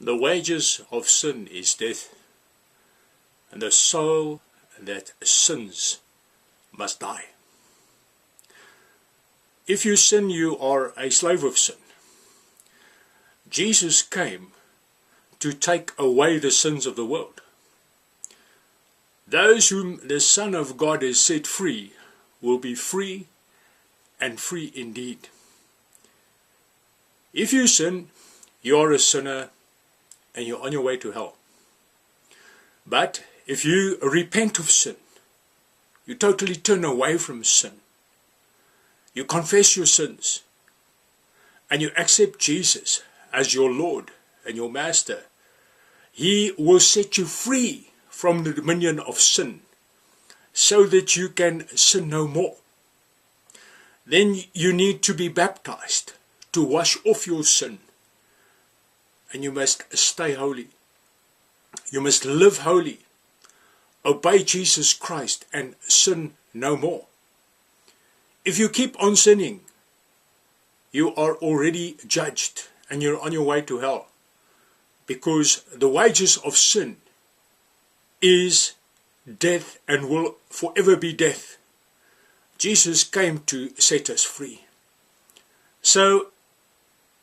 The wages of sin is death, and the soul that sins must die. If you sin, you are a slave of sin. Jesus came to take away the sins of the world. Those whom the Son of God has set free will be free and free indeed. If you sin, you are a sinner and you're on your way to hell. But if you repent of sin, you totally turn away from sin, you confess your sins, and you accept Jesus as your Lord and your Master, He will set you free from the dominion of sin so that you can sin no more. Then you need to be baptized to wash off your sin and you must stay holy. You must live holy, obey Jesus Christ, and sin no more. If you keep on sinning, you are already judged and you're on your way to hell. Because the wages of sin is death and will forever be death. Jesus came to set us free. So,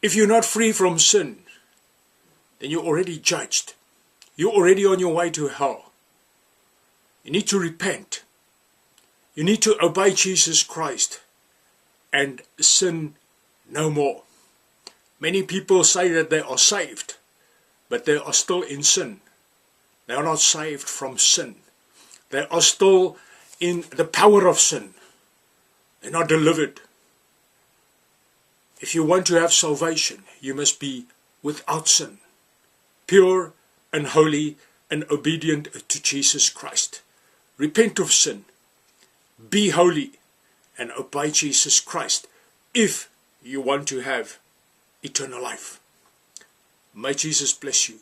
if you're not free from sin, then you're already judged. You're already on your way to hell. You need to repent. You need to obey Jesus Christ and sin no more. Many people say that they are saved, but they are still in sin. They are not saved from sin. They are still in the power of sin. They're not delivered. If you want to have salvation, you must be without sin pure and holy and obedient to Jesus Christ. Repent of sin, be holy, and obey Jesus Christ if you want to have eternal life. May Jesus bless you.